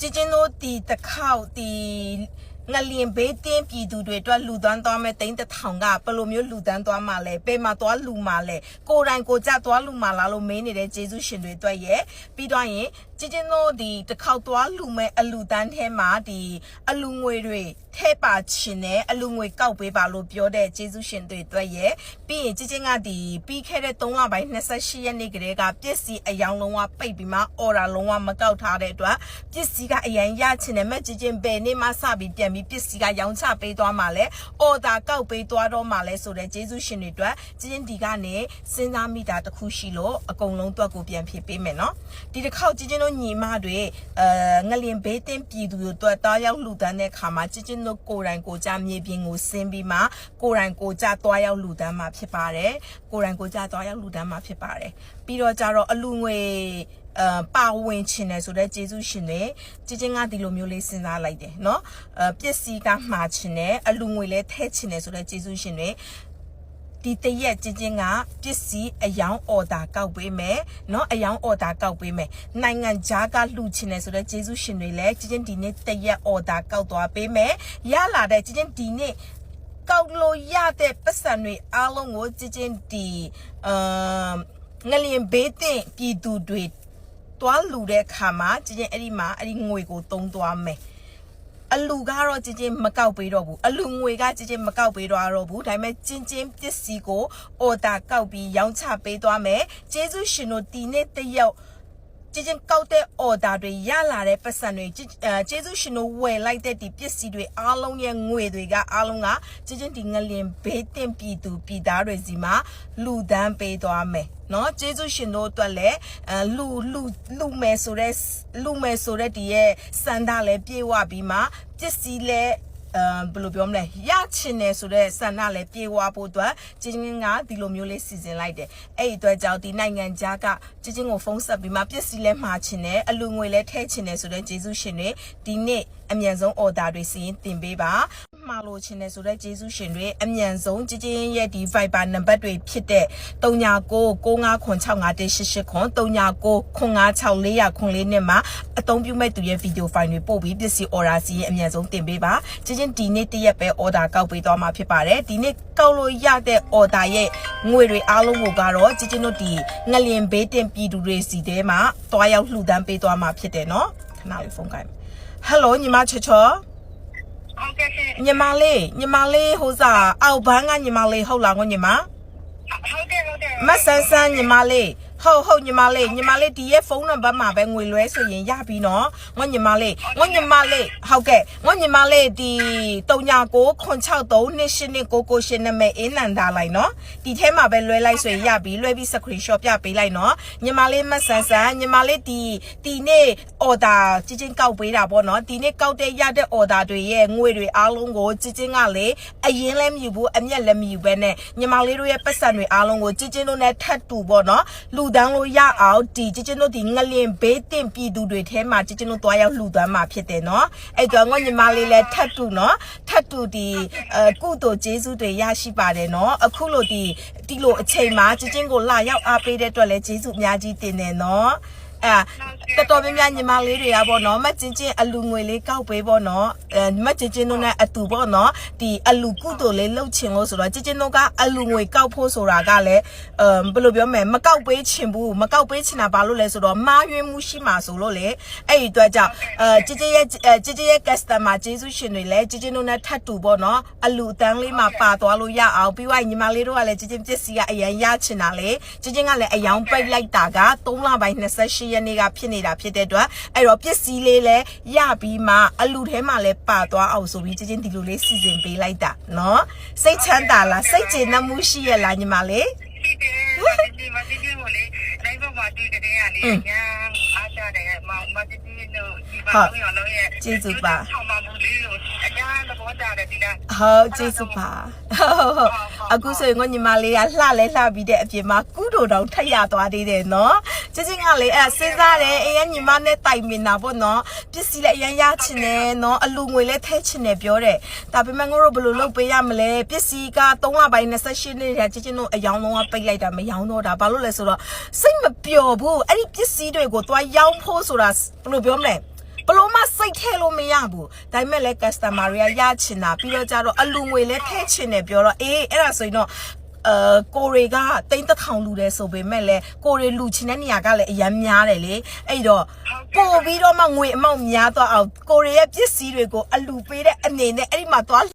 ကြည်ချင်းတို့ဒီတစ်ခေါက်ဒီငလျင်ဘေးတင်းပြည်သူတွေအတွက်လူသွမ်းသွားမဲ့တိန်းတစ်ထောင်ကဘယ်လိုမျိုးလူတန်းသွားမှာလဲပေမှာသွားလူမှာလဲကိုယ်တိုင်ကိုယ်ကြသွားလူမှာလားလို့မေးနေတဲ့ဂျေစုရှင်တွေအတွက်ရဲ့ပြီးတော့ရင် ကြည်ချင်းတို့ဒီတစ်ခေါက်သွားလူမဲ့အလူတန်းထဲမှာဒီအလူငွေတွေထဲပါချင်တယ်အလူငွေကောက်ပေးပါလို့ပြောတဲ့ဂျေစုရှင်တွေအတွက်ရဲ့ပြီးရင်ကြည်ချင်းကဒီပြီးခဲ့တဲ့3လပိုင်း28ရက်နေ့ကလေးကပစ္စည်းအယောင်လုံးဝပိတ်ပြီးမှအော်ဒါလုံးဝမကောက်ထားတဲ့အတွက်ပစ္စည်းကအရင်ရချင်တယ်မဲ့ကြည်ချင်းဘယ်နေ့မှစပြီးပြန်ပြီးပစ္စည်းကရောင်းချပေးသွားမှလဲအော်ဒါကောက်ပေးသွားတော့မှလဲဆိုတဲ့ဂျေစုရှင်တွေအတွက်ကြည်ချင်းဒီကနေစဉ်းစားမိတာတစ်ခုရှိလို့အကုန်လုံးအတွက်ကိုပြန်ဖြေပေးမယ်နော်ဒီတစ်ခေါက်ကြည်ချင်းတိညီမတွေအဲငလင်ဘေးတင်ပြည်သူတွေအတွက်တားရောက်လူတန်းတဲ့ခါမှာကြည်ချင်းတို့ကိုယ်တိုင်ကိုယ်ကြမြေပြင်ကိုဆင်းပြီးမှကိုယ်တိုင်ကိုယ်ကြသွားရောက်လူတန်းမှာဖြစ်ပါတယ်ကိုယ်တိုင်ကိုယ်ကြသွားရောက်လူတန်းမှာဖြစ်ပါတယ်ပြီးတော့ကြတော့အလူငွေအပါဝင်ချင်တယ်ဆိုတော့ကျေးဇူးရှင်တွေကြည်ချင်းကဒီလိုမျိုးလေးစဉ်းစားလိုက်တယ်เนาะအပစ္စည်းကမှာချင်တယ်အလူငွေလည်းထဲချင်တယ်ဆိုတော့ကျေးဇူးရှင်တွေ ဒီတရက်ချင်းချင်းကပစ္စည်းအယောင်အော်ဒါကောက်ပေးမယ်เนาะအယောင်အော်ဒါကောက်ပေးမယ်နိုင်ငံခြားကလှူချင်တယ်ဆိုတော့ကျေးဇူးရှင်တွေလည်းချင်းချင်းဒီနေ့တရက်အော်ဒါကောက်သွားပေးမယ်ရလာတဲ့ချင်းချင်းဒီနေ့ ကောက်လို့ရတဲ့ပတ်စံတွေအားလုံးကိုကြည်ချင်းဒီအမ်ငလျင်ဘေးတင်ပြည်သူတွေတွားလူတဲ့ခါမှာကြည်ချင်းအဲ့ဒီမှာအဲ့ဒီငွေကိုတုံးသွားမယ် အလူကတော့ကြည်ချင်းမကောက်ပေးတော့ဘူးအလူငွေကကြည်ချင်းမကောက်ပေးတော့တော့ဘူးဒါပေမဲ့ကျင်းချင်းပစ္စည်းကိုအော်တာကောက်ပြီးရောင်းချပေးသွားမယ်ကျေးဇူးရှင်တို့ဒီနေ့တယောက် ချင်းချင်းကောက်တဲ့ order တွေရလာတဲ့ပတ်စံတွေကျေးဇူးရှင်တို့ဝယ်လိုက်တဲ့ဒီပစ္စည်းတွေအားလုံးရဲ့ငွေတွေကအားလုံးကချင်းချင်းဒီငလင်ဘေးတင်ပြည်သူပြည်သားတွေစီမှာလူဒန်းပေးသွားမယ်နော်ကျေးဇူးရှင်တို့အတွက်လည်းလူလူလူမယ်ဆိုတဲ့လူမယ်ဆိုတဲ့ဒီရဲ့စန္ဒလည်းပြေဝပြီးမှပစ္စည်းလည်း အဲဘယ်လိုပြောမလဲရချင်တယ်ဆိုတော့ဆန္ဒလည်းပြေဝဖို့အတွက်ချင်းချင်းကဒီလိုမျိုးလေးစီစဉ်လိုက်တယ်အဲ့ဒီအတွက်ကြောင့်ဒီနိုင်ငံခြားကချင်းချင်းကိုဖုန်းဆက်ပြီးမှပစ္စည်းလည်းမှာချင်တယ်အလူငွေလည်းထည့်ချင်တယ်ဆိုတော့ကျေးဇူးရှင်တွေဒီနေ့အမြန်ဆုံး order တွေစီရင်တင်ပေးပါ မှာလို့ချင်တယ်ဆိုတော့ကျေးဇူးရှင်တွေအမြန်ဆုံးချင်းချင်းရဲ့ဒီ Viber နံပါတ်တွေဖြစ်တဲ့3969568939695649နဲ့မှာအသုံးပြုမဲ့သူရဲ့ video file တွေပို့ပြီးပစ္စည်း order စီရင်အမြန်ဆုံးတင်ပေးပါချင်းချင်းဒီနေ့တရက်ပဲ order ကောက်ပေးသွားမှာဖြစ်ပါတယ်ဒီနေ့ကောက်လို့ရတဲ့ order ရဲ့ငွေတွေအားလုံးကိုကတော့ချင်းချင်းတို့ဒီငလျင်ဘေးတင်ပြည်သူတွေစီထဲမှာတွားရောက်လှူဒန်းပေးသွားမှာဖြစ်တယ်နော်ခဏလေးဖုန်းကိုင်ဟယ်လိုညီမချေချော ဟုတ်ကဲ့ရှင်ညီမလေးညီမလေးဟိုစားအောက်ဘန်းကညီမလေးဟုတ်လားကိုညီမဟုတ်ကဲ့ဟုတ်ကဲ့မဆန်းဆန်းညီမလေး ဟုတ်ဟုတ်ညီမလေးညီမလေးဒီရဲ့ဖုန်းနံပါတ်မှာပဲငွေလွှဲဆိုရင်ရပြီနော်ငွေညီမလေးငွေညီမလေးဟုတ်ကဲ့ငွေညီမလေးဒီ3996328999နာမည်အင်းနန္ဒာလိုက်နော်ဒီထဲမှာပဲလွှဲလိုက်ဆိုရင်ရပြီလွှဲပြီး screenshot ပြပေးလိုက်နော်ညီမလေးမဆန်းဆန်းညီမလေးဒီဒီနေ့ order ကြီးချင်းကောက်ပေးတာပေါ့နော်ဒီနေ့ကောက်တဲ့ရတဲ့ order တွေရဲ့ငွေတွေအားလုံးကိုကြီးချင်းကလေအရင်လည်းမယူဘူးအမျက်လည်းမယူဘဲနဲ့ညီမလေးတို့ရဲ့ပတ်စံတွေအားလုံးကိုကြီးချင်းတို့နဲ့ထပ်တူပေါ့နော်လူတန်းလို့ရအောင်ဒီကြီးချင်းတို့ဒီငလျင်ဘေးတင်ပြည်သူတွေထဲမှာကြီးချင်းတို့တွားရောက်လှူဒန်းမှာဖြစ်တယ်နော်အဲ့တော့ငါညီမလေးလည်းထပ်တူနော်ထပ်တူဒီအဲကုသိုလ်ကျေးဇူးတွေရရှိပါတယ်နော်အခုလိုဒီဒီလိုအချိန်မှာကြီးချင်းကိုလာရောက်အားပေးတဲ့အတွက်လည်းကျေးဇူးအများကြီးတင်တယ်နော် အဲတော်တော်များများညီမလေးတွေကပေါ့နော်မကျင်ချင်းအလူငွေလေးကောက်ပေးပေါ့နော်အဲမကျင်ချင်းတို့နဲ့အတူပေါ့နော်ဒီအလူကုသိုလ်လေးလှုပ်ချင်လို့ဆိုတော့ကျင်ချင်းတို့ကအလူငွေကောက်ဖို့ဆိုတာကလည်းအမ်ဘယ်လိုပြောမလဲမကောက်ပေးချင်ဘူးမကောက်ပေးချင်တာဘာလို့လဲဆိုတော့မာယွင်းမှုရှိမှာဆိုလို့လေအဲ့ဒီအတွက်ကြောင့်အဲကျင်ချင်းရဲ့ကျင်ချင်းရဲ့ customer ကျေးဇူးရှင်တွေလည်းကျင်ချင်းတို့နဲ့ထပ်တူပေါ့နော်အလူအတန်းလေးမှာပါသွားလို့ရအောင်ပြီးတော့ညီမလေးတို့ကလည်းကျင်ချင်းပစ္စည်းကအရန်ရချင်တာလေကျင်ချင်းကလည်းအယောင်ပိတ်လိုက်တာက3လပိုင်း28ရက်နေ့ကဖြစ်နေတာဖြစ်တဲ့အတွက်အဲ့တော့ပစ္စည်းလေးလည်းရပြီးမှအလူထဲမှာလည်းပါသွားအောင်ဆိုပြီးကျင်ချင်းဒီလိုလေးစီစဉ်ပေးလိုက်တာနော်စိတ်ချမ်းသာလားစိတ်ကျေနပ်မှုရှိရလားညီမလေးရှိတယ်ဒီမှာဒီကိကိုလေလိုက်ပေါ်မှာတွေ့တဲ့ရလေညာအားကြတယ်မမဒီဒီတို့ဒီပါလို့ရောလို့ရဲ့ဆောင်းမဘူးလေးလို့အညာတော့ကြတယ်ဒီလားဟုတ်ကျေးဇူးပါဟုတ်ဟုတ်အခုဆိုရင်ငါညီမလေးကလှလဲလှပြီးတဲ့အပြင်မှာကုတို့တောင်ထက်ရသွားသေးတယ်နော် ချစ်ချင်းကလေအဲစဉ်းစားတယ်အရင်ညီမနဲ့တိုင်မင်တာပေါ့နော်ပစ္စည်းလည်းအရင်ရချင်တယ်နော်အလူငွေလည်းထဲချင်တယ်ပြောတယ်ဒါပေမဲ့ငါတို့ဘယ်လိုလုပ်ပေးရမလဲပစ္စည်းက3လပိုင်း28နှစ်တည်းချစ်ချင်းတို့အယောင်လုံးကပိတ်လိုက်တာမယောင်တော့တာဘာလို့လဲဆိုတော့စိတ်မပျော်ဘူးအဲ့ဒီပစ္စည်းတွေကိုသွားရောင်းဖို့ဆိုတာဘယ်လိုပြောမလဲဘလို့မှစိတ်ထဲလို့မရဘူးဒါပေမဲ့လည်း customer တွေကရချင်တာပြီးတော့ကြတော့အလူငွေလည်းထည့်ချင်တယ်ပြောတော့အေးအဲ့ဒါဆိုရင်တော့ အဲကိုတွေကတိမ့်တစ်ထောင်လူတယ်ဆိုပေမဲ့လည်းကိုတွေလူချင်တဲ့နေရာကလည်းအရန်များတယ်လေအဲ့တော့ပို့ပြီးတော့မှငွေအမောက်များတော့အောင်ကိုတွေရဲ့ပစ္စည်းတွေကိုအလူပေးတဲ့အနေနဲ့အဲ့ဒီမှာသွား